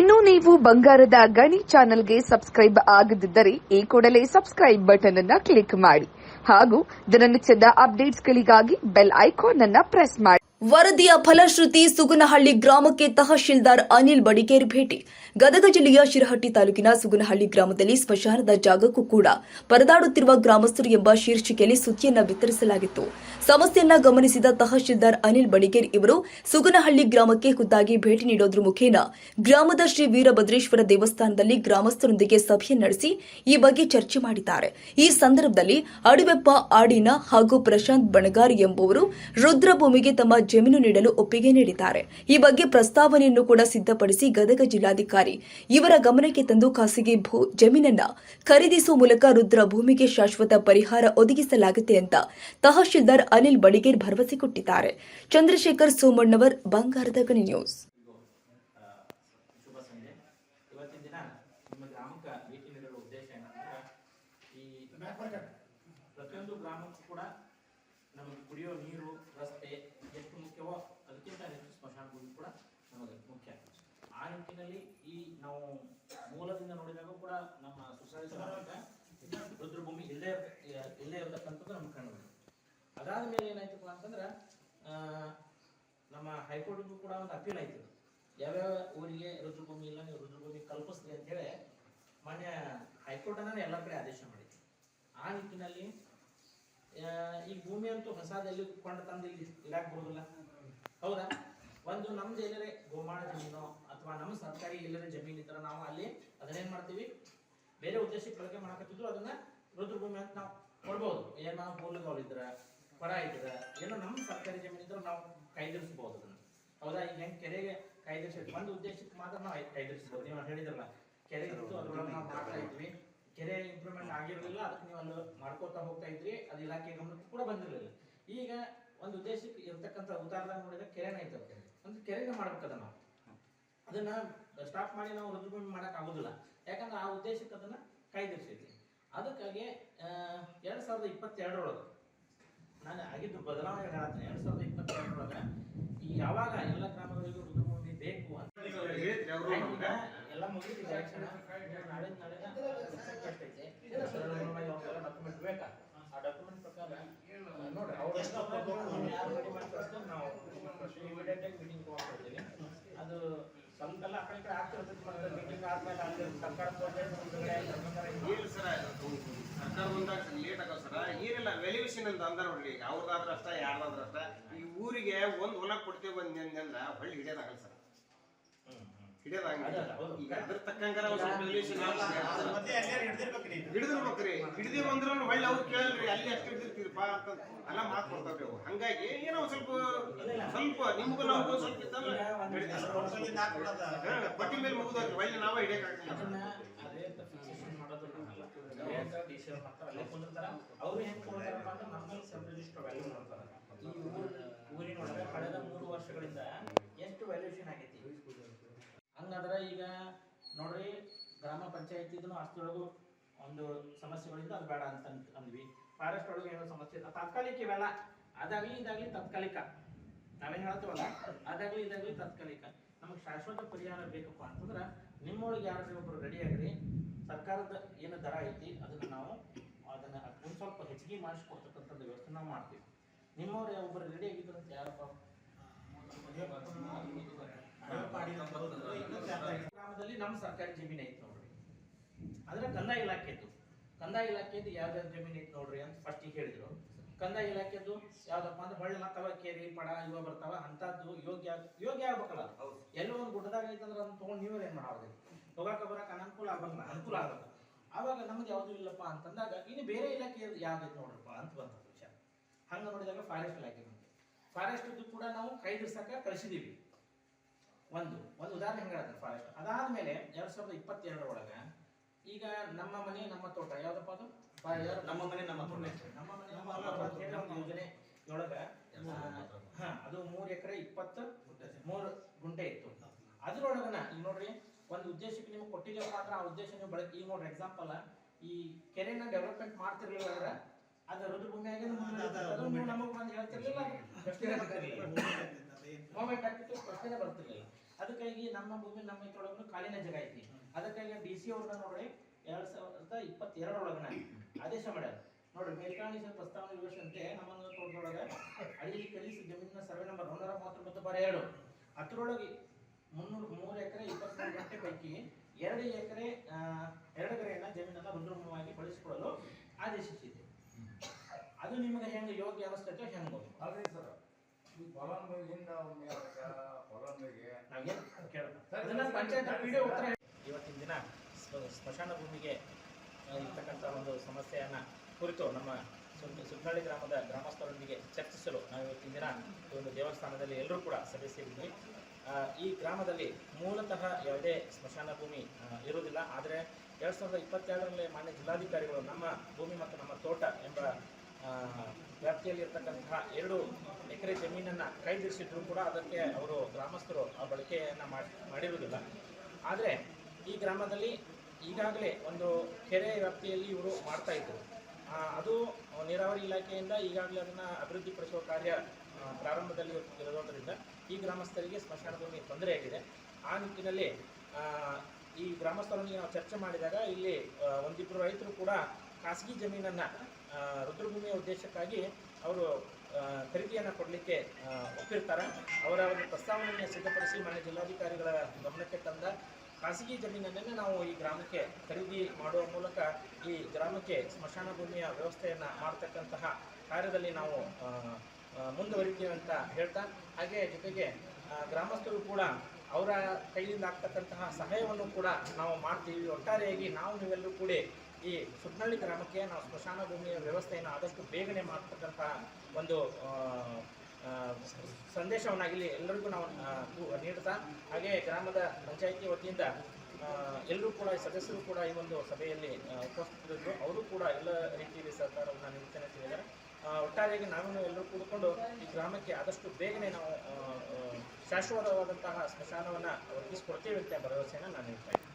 ಇನ್ನು ನೀವು ಬಂಗಾರದ ಗಣಿ ಚಾನೆಲ್ಗೆ ಸಬ್ಸ್ಕ್ರೈಬ್ ಆಗದಿದ್ದರೆ ಈ ಕೂಡಲೇ ಸಬ್ಸ್ಕ್ರೈಬ್ ಬಟನ್ ಅನ್ನ ಕ್ಲಿಕ್ ಮಾಡಿ ಹಾಗೂ ದಿನನಿತ್ಯದ ಅಪ್ಡೇಟ್ಸ್ಗಳಿಗಾಗಿ ಬೆಲ್ ಐಕಾನ್ ಅನ್ನ ಪ್ರೆಸ್ ಮಾಡಿ. ವರದಿಯ ಫಲಶ್ರುತಿ ಸುಗುನಹಳ್ಳಿ ಗ್ರಾಮಕ್ಕೆ ತಹಶೀಲ್ದಾರ್ ಅನಿಲ್ ಬಡಿಗೇರಿ ಭೇಟಿ. ಗದಗ ಜಿಲ್ಲೆಯ ಶಿರಹಟ್ಟಿ ತಾಲೂಕಿನ ಸುಗುನಹಳ್ಳಿ ಗ್ರಾಮದಲ್ಲಿ ಸ್ಮಶಾನದ ಜಾಗಕ್ಕೂ ಕೂಡ ಪರದಾಡುತ್ತಿರುವ ಗ್ರಾಮಸ್ಥರು ಎಂಬ ಶೀರ್ಷಿಕೆಯಲ್ಲಿ ಸುದ್ದಿಯನ್ನು ಬಿತ್ತರಿಸಲಾಗಿತ್ತು. ಸಮಸ್ಯೆಯನ್ನ ಗಮನಿಸಿದ ತಹಶೀಲ್ದಾರ್ ಅನಿಲ್ ಬಡಿಗೇರ್ ಇವರು ಸುಗನಹಳ್ಳಿ ಗ್ರಾಮಕ್ಕೆ ಖುದ್ದಾಗಿ ಭೇಟಿ ನೀಡೋದ್ರ ಮುಖೇನ ಗ್ರಾಮದ ಶ್ರೀ ವೀರಭದ್ರೇಶ್ವರ ದೇವಸ್ಥಾನದಲ್ಲಿ ಗ್ರಾಮಸ್ಥರೊಂದಿಗೆ ಸಭೆ ನಡೆಸಿ ಈ ಬಗ್ಗೆ ಚರ್ಚೆ ಮಾಡಿದ್ದಾರೆ. ಈ ಸಂದರ್ಭದಲ್ಲಿ ಅಡಿವೆಪ್ಪ ಆಡಿನ ಹಾಗೂ ಪ್ರಶಾಂತ್ ಬಣಗಾರ್ ಎಂಬುವರು ರುದ್ರಭೂಮಿಗೆ ತಮ್ಮ ಜಮೀನು ನೀಡಲು ಒಪ್ಪಿಗೆ ನೀಡಿದ್ದಾರೆ. ಈ ಬಗ್ಗೆ ಪ್ರಸ್ತಾವನೆಯನ್ನು ಕೂಡ ಸಿದ್ಧಪಡಿಸಿ ಗದಗ ಜಿಲ್ಲಾಧಿಕಾರಿ ಇವರ ಗಮನಕ್ಕೆ ತಂದು ಖಾಸಗಿ ಭೂ ಜಮೀನನ್ನ ಖರೀದಿಸುವ ಮೂಲಕ ರುದ್ರಭೂಮಿಗೆ ಶಾಶ್ವತ ಪರಿಹಾರ ಒದಗಿಸಲಾಗುತ್ತೆ ಅಂತ ತಹಶೀಲ್ದಾರ್ ಅನಿಲ್ ಬಡಿಗೇರ್ ಭರವಸೆ ಕೊಟ್ಟಿದ್ದಾರೆ. ಚಂದ್ರಶೇಖರ್ ಸೋಮಣ್ಣವರ್, ಬಂಗಾರದ ಗಣಿ ನ್ಯೂಸ್. ನಮ್ಮ ಪ್ರತಿಯೊಂದು ಗ್ರಾಮಕ್ಕೂ ಕೂಡ ನಮಗೆ ಕುಡಿಯೋ ನೀರು, ರಸ್ತೆ ಎಷ್ಟು ಮುಖ್ಯವೋ ಅದಕ್ಕಿಂತ ಹೆಚ್ಚು ಸ್ಮಶಾನ ಕೂಡ ನಮಗೆ ಮುಖ್ಯ. ಆ ನಿಟ್ಟಿನಲ್ಲಿ ಈ ನಾವು ಮೂಲದಿಂದ ನೋಡಿದಾಗ ಕೂಡ ನಮ್ಮ ಸುಸೈಡ್ ರುದ್ರಭೂಮಿ ಇಲ್ಲೇ ಇಲ್ಲೇ ಇರತಕ್ಕಂಥದ್ದು ನಮ್ಗೆ ಕಂಡು ಅದಾದ ಮೇಲೆ ಏನಾಯ್ತಪ್ಪ ಅಂತಂದ್ರೆ ನಮ್ಮ ಹೈಕೋರ್ಟ್ಗೂ ಕೂಡ ಒಂದು ಅಪೀಲ್ ಆಯ್ತು. ಯಾವ್ಯಾವ ಊರಿಗೆ ರುದ್ರಭೂಮಿ ಇಲ್ಲ, ನೀವು ರುದ್ರಭೂಮಿ ಕಲ್ಪಿಸ್ರಿ ಅಂತೇಳಿ ಮಾನ್ಯ ಹೈಕೋರ್ಟ್ ಅನ್ನ ಎಲ್ಲ ಕಡೆ ಆದೇಶ ಮಾಡಿತ್ತು. ಆ ನಿಟ್ಟಿನಲ್ಲಿ ಈ ಭೂಮಿ ಅಂತೂ ಹೊಸದಲ್ಲಿ ಕೊಂಡು ತಂದು ಇಲ್ಲಿ ಇಲಾಖೆ ಬರೋದಿಲ್ಲ ಹೌದಾ? ಒಂದು ನಮ್ದು ಎಲ್ಲರೇ ಗೋಮಾಳ ಜಮೀನು ಅಥವಾ ನಮ್ಮ ಸರ್ಕಾರಿ ಎಲ್ಲರ ಜಮೀನು ಇದ್ರೆ ನಾವು ಅಲ್ಲಿ ಅದನ್ನೇನ್ ಮಾಡ್ತೀವಿ? ಬೇರೆ ಉದ್ದೇಶಕ್ಕೆ ಬಳಕೆ ಮಾಡಕತ್ತಿದ್ರು, ಅದನ್ನ ರುದ್ರಭೂಮಿ ಅಂತ ನಾವು ಕೊಡ್ಬೋದು. ಏನ್ ನಾವು ಹೊರ ಆಯ್ತದ? ಏನೋ ನಮ್ಮ ಸರ್ಕಾರಿ ಜಮೀನು ಇದ್ರೆ ನಾವು ಕೈದಿರಿಸ್ಬೋದು ಅದನ್ನ. ಹೌದಾ? ಈಗ ಹೆಂಗ್ ಕೆರೆಗೆ ಕಾಯ್ದಿರಿಸಿ ಒಂದು ಉದ್ದೇಶಕ್ಕೆ ಮಾತ್ರ ನಾವು ಕೈದಿರಿಸಬಹುದು ನೀವು ಹೇಳಿದ್ರಲ್ಲ ಕೆರೆ ಇತ್ತು ಅದ್ರೊಳಗೆ ನಾವು ಮಾಡ್ತಾ ಇದ್ವಿ. ಕೆರೆ ಇಂಪ್ರೂವ್ಮೆಂಟ್ ಆಗಿರಲಿಲ್ಲ ಅದಕ್ಕೆ ನೀವು ಅಲ್ಲಿ ಮಾಡ್ಕೋತಾ ಹೋಗ್ತಾ ಇದ್ರಿ. ಅದು ಇಲಾಖೆ ಗಮನಕ್ಕೆ ಕೂಡ ಬಂದಿರಲಿಲ್ಲ. ಈಗ ಒಂದು ಉದ್ದೇಶಕ್ಕೆ ಇರ್ತಕ್ಕಂಥ ಉದಾಹರಣೆ ನೋಡಿದ್ರೆ ಕೆರೆನ ಐತೆ ಒಂದು ಕೆರೆನ ಮಾಡ್ಬೇಕದ ನಾವು. ಅದನ್ನ ಸ್ಟಾಪ್ ಮಾಡಿ ನಾವು ರುದ್ರಭೂಮಿ ಮಾಡಕ್ ಆಗುದಿಲ್ಲ. ಯಾಕಂದ್ರೆ ಆ ಉದ್ದೇಶಕ್ಕೆ ಅದನ್ನ ಕಾಯ್ದಿರಿಸಿದ್ವಿ. ಅದಕ್ಕಾಗಿ ಅಹ್ ಎರಡ್ ಸಾವಿರದ ಇಪ್ಪತ್ತೆರಡರೊಳಗೆ ನಾನು ಆಗಿದ್ದು ಬದಲಾವಣೆ ಹೇಳ್ತೀನಿ ಎರಡ್ ಸಾವಿರದ ಇಪ್ಪತ್ತೆರಡರೊಳಗೆ ಈ ಯಾವಾಗ ಎಲ್ಲ ಗ್ರಾಮಗಳಿಗೂ ರುದ್ರಭೂಮಿ ಬೇಕು ಅಂತ ಎಲ್ಲ ಮುಗಿದಿದೆ ನಾಳೆ ನಾಳೆ ಡಾಕ್ಯುಮೆಂಟ್ ಬೇಕಾ? ಆ ಡಾಕ್ಯುಮೆಂಟ್ ಪ್ರಕಾರ ನೋಡ್ರಿ ಅವ್ರು ಯಾರು ರೆಡಿ ಮಾಡಿ ನಾವು ಇಮಿಡಿಯೇಟ್ ಆಗಿ ಮೀಟಿಂಗ್ ತಗೊಂಡಿರ್ತೀವಿ ಅದು ಸ್ವಲ್ಪ ಎಲ್ಲ ಆ ಕಡೆ ಈ ಕಡೆ ಆಗ್ತಿರ್ತೈತಿ ಮತ್ತೆ ಮೀಟಿಂಗ್ ಆದ್ಮೇಲೆ ಅಲ್ಲಿ ಸರ್ಕಾರ ಸರ್ಕಾರ ಬಂದಾಗ ಏನಿಲ್ಲ ವೆಲ್ಯೂಷನ್ ಅಂತ ಅಂದ ನೋಡ್ರಿ ಈಗ ಅವ್ರದಾದ್ರ ಅಷ್ಟ ಯಾರ್ದಾದ್ರ ಅಷ್ಟ. ಈ ಊರಿಗೆ ಒಂದ್ ಹೊಲ ಕೊಡ್ತೇವೆ ಬಂದ್ ಅಂದ್ರ ಹೊಳ್ಳಿ ಹಿಡಿಯೋದಾಗಲ್ಲ ಸರ್. ಹಿಡಿಯೋದಾಗಲ್ಲ. ಈಗ ಅದ್ರ ತಕ್ಕಂಗಾರ ಹಿಡಿದಿರ್ಬೇಕ್ರಿ. ಹಿಡಿದಿವ್ ಅಂದ್ರ ಹೊಳ್ಳಿ ಅವ್ರು ಕೇಳಲ್ರಿ ಅಲ್ಲಿ ಅಷ್ಟು ಹಿಡಿದಿರ್ತೀರಪ್ಪ ಅಂತ ಎಲ್ಲ ಮಾತು ಕೊಡ್ತಾವ್ರಿ ಅವು ಹಂಗಾಗಿ ಏನೋ ಸ್ವಲ್ಪ ಸ್ವಲ್ಪ ನಿಮ್ಗೂ ನಮಗೂ ಸ್ವಲ್ಪ ಇತ್ತಂದ್ರೆ ಹಾ, ಪಟ್ಟಿ ಮೇಲೆ ಮುಗಿದ್ರೆ ಹೊಳ್ಳಿ ನಾವೇ ಹಿಡಿಯಕ್ಕಾಗಲ್ಲ ಅದನ್ನ ಅದೇ ಫಿಕ್ಸೇಷನ್ ಮಾಡೋದು ನಮ್ಮಲ್ಲ. ಡಿಸೇಲ್ ಮಾಡ್ತಾರೆ, ಕುಂದಿರ್ತಾರ. ಅವ್ರು ಹೆಂಗ್ ಅಂದ್ರೆ ನಮ್ಮಲ್ಲಿ ಸಬ್ ರಿಜಿಸ್ಟರ್ ವ್ಯಾಲ್ಯೂ ಮಾಡ್ತಾರೆ. ಈ ಕಳೆದ ಮೂರು ವರ್ಷಗಳಿಂದ ಎಷ್ಟು ವ್ಯಾಲ್ಯೂಷನ್ ಆಗೈತಿ ಹಂಗಾದ್ರೆ ಈಗ ನೋಡ್ರಿ ಗ್ರಾಮ ಪಂಚಾಯತಿದು ಅಷ್ಟೊಳಗು ಒಂದು ಸಮಸ್ಯೆಗಳಿಂದ ಅದು ಬೇಡ ಅಂತ ಅಂದ್- ಅಂದ್ವಿ ಫಾರೆಸ್ಟ್ ಒಳಗೆ ಏನೋ ಸಮಸ್ಯೆ. ತಾತ್ಕಾಲಿಕ ಇವೆಲ್ಲ ಅದಾಗ್ಲಿ ಇದಾಗ್ಲಿ ತಾತ್ಕಾಲಿಕ ನಾವೇನ್ ಹೇಳ್ತೀವಲ್ಲ ಅದಾಗ್ಲಿ ಇದಾಗ್ಲಿ ತತ್ಕಾಲಿಕ ನಮಗೆ ಶಾಶ್ವತ ಪರಿಹಾರ ಬೇಕಪ್ಪ ಅಂತಂದ್ರೆ ನಿಮ್ಮೊಳಗೆ ಯಾರು ಒಬ್ಬರು ರೆಡಿ ಆಗ್ರಿ ಸರ್ಕಾರದ ಏನು ದರ ಐತಿ ಅದನ್ನ ನಾವು ಅದನ್ನ ಒಂದು ಸ್ವಲ್ಪ ಹೆಚ್ಚಿಗೆ ಮಾಡಿಸ್ಕೊಡ್ತಕ್ಕಂಥದ್ದು ವ್ಯವಸ್ಥೆ ನಾವು ಮಾಡ್ತೀವಿ. ನಿಮ್ಮವ್ರು ಒಬ್ರು ರೆಡಿ ಆಗಿದ್ರೆ ಅಂತ ಯಾರಪ್ಪ ಗ್ರಾಮದಲ್ಲಿ ನಮ್ಮ ಸರ್ಕಾರಿ ಜಮೀನು ಐತಿ ನೋಡ್ರಿ. ಆದ್ರೆ ಕಂದಾಯ ಇಲಾಖೆದು. ಕಂದಾಯ ಇಲಾಖೆದು ಯಾವ್ದಾವ್ದು ಜಮೀನು ಐತಿ ನೋಡ್ರಿ ಅಂತ ಫಸ್ಟಿಗೆ ಹೇಳಿದ್ರು. ಕಂದಾಯ ಇಲಾಖೆದು ಯಾವ್ದಪ್ಪ ಅಂದ್ರೆ ಹೊಳ್ಳಿ ಮತ್ತವ ಕೇರಿ ಪಡ ಇವ ಬರ್ತಾವ ಅಂತದ್ದು ಯೋಗ್ಯ ಯೋಗ್ಯ ಆಗ್ಬೇಕಲ್ಲ. ಎಲ್ಲೋ ಒಂದು ಗುಡ್ಡದಾಗ ಐತಂದ್ರೆ ಅದನ್ನ ತಗೊಂಡು ನೀವೇ ಏನ್ ಮಾಡೋದು ಹೋಗಾಕ ಬರಕ್ಕೆ ಅನನುಕೂಲ ಆಗಲ್ಲ ಅನುಕೂಲ ಆಗಲ್ಲ ಆವಾಗ ನಮ್ಗೆ ಯಾವ್ದು ಇಲ್ಲಪ್ಪ ಅಂತಂದಾಗ ಇನ್ನು ಬೇರೆ ಇಲಾಖೆ ಯಾವ್ದೈತೆ ನೋಡ್ರಪ್ಪ ಅಂತ ಬಂತ ವಿಷಯ. ಹಂಗೆ ನೋಡಿದಾಗ ಫಾರೆಸ್ಟ್ ಇಲಾಖೆ ಬಂತು. ಫಾರೆಸ್ಟ್ ಕೂಡ ನಾವು ಕೈ ಕೈದಿರ್ಸಕ ಕಳಿಸಿದೀವಿ. ಒಂದು ಒಂದು ಉದಾಹರಣೆ ಹೆಂಗ ಫಾರೆಸ್ಟ್ ಅದಾದ್ಮೇಲೆ ಎರಡು ಸಾವಿರದ ಇಪ್ಪತ್ತೆರಡರೊಳಗ ಈಗ ನಮ್ಮ ಮನೆ ನಮ್ಮ ತೋಟ ಯಾವ್ದಪ್ಪ ಅದು? ನಮ್ಮ ಮನೆ ನಮ್ಮ ತೋಟ. ನಮ್ಮ ಮನೆ ನಮ್ಮ ಯೋಜನೆ ಒಳಗ ಅದು ಮೂರ್ ಎಕರೆ ಇಪ್ಪತ್ತು ಮೂರು ಗುಂಟೆ ಇತ್ತು. ಅದ್ರೊಳಗನ ಈಗ ನೋಡ್ರಿ ಒಂದು ಉದ್ದೇಶಕ್ಕೆ ನಿಮ್ಗೆ ಕೊಟ್ಟಿದ್ದೇವಪ್ಪ ಅಂದ್ರೆ ಆ ಉದ್ದೇಶ ನೀವು ಬಳಕೆ ಈಗ ನೋಡ್ರಿ ಎಕ್ಸಾಂಪಲ್ ಈ ಕೆರೆನ ಡೆವಲಪ್ಮೆಂಟ್ ಮಾಡ್ತಿರ್ಲಿಲ್ಲ ಅಂದ್ರೆ ಅದು ರುದ್ರಭೂಮಿಯಾಗೆ ನಮಗೆ ಬಂದು ಹೇಳ್ತಿರ್ಲಿಲ್ಲ ಮೂಮೆಂಟ್ ಆಗ್ತಿತ್ತು ಪ್ರಶ್ನೆ ಬರ್ತಿರ್ಲಿಲ್ಲ. ಅದಕ್ಕಾಗಿ ನಮ್ಮ ಭೂಮಿ ನಮ್ಮ ಇದ್ರೊಳಗೂ ಖಾಲಿನ ಜಾಗ ಐತಿ. ಅದಕ್ಕಾಗಿ ಡಿ ಸಿ ಅವ್ರನ್ನ ನೋಡ್ರಿ ಎರಡ್ ಸಾವಿರದ ಇಪ್ಪತ್ತೆರಡರೊಳಗನ ಆದೇಶ ಮಾಡ್ಯಾರ. ನೋಡ್ರಿ ಮೇಲ್ಕಾಣಿಸ ಪ್ರಸ್ತಾವನೆ ವಿವರಿಸಿದಂತೆ ನಮ್ಮ ತೋಟದೊಳಗ ಅಲ್ಲಿ ಕಲಿಸಿ ಜಮೀನಿನ ಸರ್ವೆ ನಂಬರ್ ಒಂದೂರ ಮೂವತ್ತೊಂಬತ್ತು ಬಾರ ಎರಡು. ಅದರೊಳಗೆ ಮುನ್ನೂರು ಮೂರು ಎಕರೆ ಇಪ್ಪತ್ಮೂರು ಗಂಟೆ ಪೈಕಿ ಎರಡು ಎಕರೆ ಎರಡು ಎಕರೆಯನ್ನ ಜಮೀನನ್ನ ರುದ್ರಮವಾಗಿ ಬಳಸಿಕೊಳ್ಳಲು ಆದೇಶಿಸಿದೆ. ಅದು ನಿಮಗೆ ಹೆಂಗೆ ಯೋಗ್ಯ ಅನಿಸ್ತೈತೋ ಹೆಂಗೆ ಅದೇ ಸರ್ ಈ ಫಲಾನುಭವಿಯಿಂದ ಫಲಾನುಭವಿಗೆ ನಾವೇನ್ ಕೇಳೋಣ ಅದನ್ನ ಪಂಚಾಯತ್ ವಿಡಿಯೋ ಉತ್ತರ ಇವತ್ತಿನ ದಿನ ಸ್ಮಶಾನ ಭೂಮಿಗೆ ಇರ್ತಕ್ಕಂತ ಇರ್ತಕ್ಕಂಥ ಒಂದು ಸಮಸ್ಯೆಯನ್ನ ಕುರಿತು ನಮ್ಮ ಸುತ್ತಳ್ಳಿ ಗ್ರಾಮದ ಗ್ರಾಮಸ್ಥರೊಂದಿಗೆ ಚರ್ಚಿಸಲು ನಾವು ಇವತ್ತಿನ ದಿನ ಈ ಒಂದು ದೇವಸ್ಥಾನದಲ್ಲಿ ಎಲ್ಲರೂ ಕೂಡ ಸಭೆ ಸೇರಿದ್ವಿ. ಈ ಗ್ರಾಮದಲ್ಲಿ ಮೂಲತಃ ಯಾವುದೇ ಸ್ಮಶಾನ ಭೂಮಿ ಇರುವುದಿಲ್ಲ. ಆದರೆ ಎರಡು ಸಾವಿರದ ಇಪ್ಪತ್ತೆರಡರಲ್ಲಿ ಮಾನ್ಯ ಜಿಲ್ಲಾಧಿಕಾರಿಗಳು ನಮ್ಮ ಭೂಮಿ ಮತ್ತು ನಮ್ಮ ತೋಟ ಎಂಬ ವ್ಯಾಪ್ತಿಯಲ್ಲಿರ್ತಕ್ಕಂತಹ ಎರಡು ಎಕರೆ ಜಮೀನನ್ನ ಕೈದಿರಿಸಿದ್ರು ಕೂಡ ಅದಕ್ಕೆ ಅವರು ಗ್ರಾಮಸ್ಥರು ಆ ಬಳಕೆಯನ್ನು ಮಾಡ್- ಮಾಡಿರುವುದಿಲ್ಲ. ಆದರೆ ಈ ಗ್ರಾಮದಲ್ಲಿ ಈಗಾಗಲೇ ಒಂದು ಕೆರೆ ವ್ಯಾಪ್ತಿಯಲ್ಲಿ ಇವರು ಮಾಡ್ತಾ ಇದ್ರು. ಆ, ಅದು ನೀರಾವರಿ ಇಲಾಖೆಯಿಂದ ಈಗಾಗಲೇ ಅದನ್ನು ಅಭಿವೃದ್ಧಿಪಡಿಸುವ ಕಾರ್ಯ ಪ್ರಾರಂಭದಲ್ಲಿ ಇರೋದ್ರಿಂದ ಈ ಗ್ರಾಮಸ್ಥರಿಗೆ ಸ್ಮಶಾನ ಭೂಮಿ ತೊಂದರೆಯಾಗಿದೆ ಆ ನಿಟ್ಟಿನಲ್ಲಿ ಈ ಗ್ರಾಮಸ್ಥರೊಂದಿಗೆ ನಾವು ಚರ್ಚೆ ಮಾಡಿದಾಗ ಇಲ್ಲಿ ಒಂದಿಬ್ಬರು ರೈತರು ಕೂಡ ಖಾಸಗಿ ಜಮೀನನ್ನು ರುದ್ರಭೂಮಿಯ ಉದ್ದೇಶಕ್ಕಾಗಿ ಅವರು ಖರೀದಿಯನ್ನ ಕೊಡಲಿಕ್ಕೆ ಒಪ್ಪಿರ್ತಾರೆ. ಅವರ ಒಂದು ಪ್ರಸ್ತಾವನೆಯನ್ನು ಸಿದ್ಧಪಡಿಸಿ ಮಾನ್ಯ ಜಿಲ್ಲಾಧಿಕಾರಿಗಳ ಗಮನಕ್ಕೆ ತಂದ ಖಾಸಗಿ ಜಮೀನನ್ನೇ ನಾವು ಈ ಗ್ರಾಮಕ್ಕೆ ಖರೀದಿ ಮಾಡುವ ಮೂಲಕ ಈ ಗ್ರಾಮಕ್ಕೆ ಸ್ಮಶಾನ ಭೂಮಿಯ ವ್ಯವಸ್ಥೆಯನ್ನು ಮಾಡತಕ್ಕಂತಹ ಕಾರ್ಯದಲ್ಲಿ ನಾವು ಮುಂದುವರಿತೀವಿ ಅಂತ ಹೇಳ್ತಾ, ಹಾಗೆ ಜೊತೆಗೆ ಗ್ರಾಮಸ್ಥರು ಕೂಡ ಅವರ ಕೈಯಿಂದ ಆಗ್ತಕ್ಕಂತಹ ಸಹಾಯವನ್ನು ಕೂಡ ನಾವು ಮಾಡ್ತೀವಿ. ಒಟ್ಟಾರೆಯಾಗಿ ನಾವು ನೀವೆಲ್ಲರೂ ಕೂಡ ಈ ಸುಟ್ನಳ್ಳಿ ಗ್ರಾಮಕ್ಕೆ ನಾವು ಸ್ಮಶಾನ ಭೂಮಿಯ ವ್ಯವಸ್ಥೆಯನ್ನು ಆದಷ್ಟು ಬೇಗನೆ ಮಾಡ್ತಕ್ಕಂತಹ ಒಂದು ಆ, ಆ, ಸಂದೇಶವನ್ನಾಗಲಿ ಎಲ್ಲರಿಗೂ ನಾವು ನೀಡ್ತಾ ಹಾಗೆ ಗ್ರಾಮದ ಪಂಚಾಯಿತಿ ವತಿಯಿಂದ ಎಲ್ಲರೂ ಕೂಡ ಸದಸ್ಯರು ಕೂಡ ಈ ಒಂದು ಸಭೆಯಲ್ಲಿ ಉಪಸ್ಥಿತರಿದ್ದರು ಅವರು ಕೂಡ ಎಲ್ಲ ರೀತಿಯಲ್ಲಿ ಸರ್ಕಾರವನ್ನು ನಿರೀಕ್ಷಣೆ ತಿಳಿದ್ದಾರೆ ಆ, ಒಟ್ಟಾರೆಯಾಗಿ ನಾವೇನು ಎಲ್ಲರೂ ಕೂಡಿಕೊಂಡು ಈ ಗ್ರಾಮಕ್ಕೆ ಆದಷ್ಟು ಬೇಗನೆ ನಾವು ಶಾಶ್ವತವಾದಂತಹ ಸ್ಮಶಾನವನ್ನು ಒದಗಿಸಿಕೊಡ್ತೇವೆ ಅಂತ ಭರವಸೆಯನ್ನು ನಾನು ನೀಡ್ತಾ ಇದ್ದೀನಿ.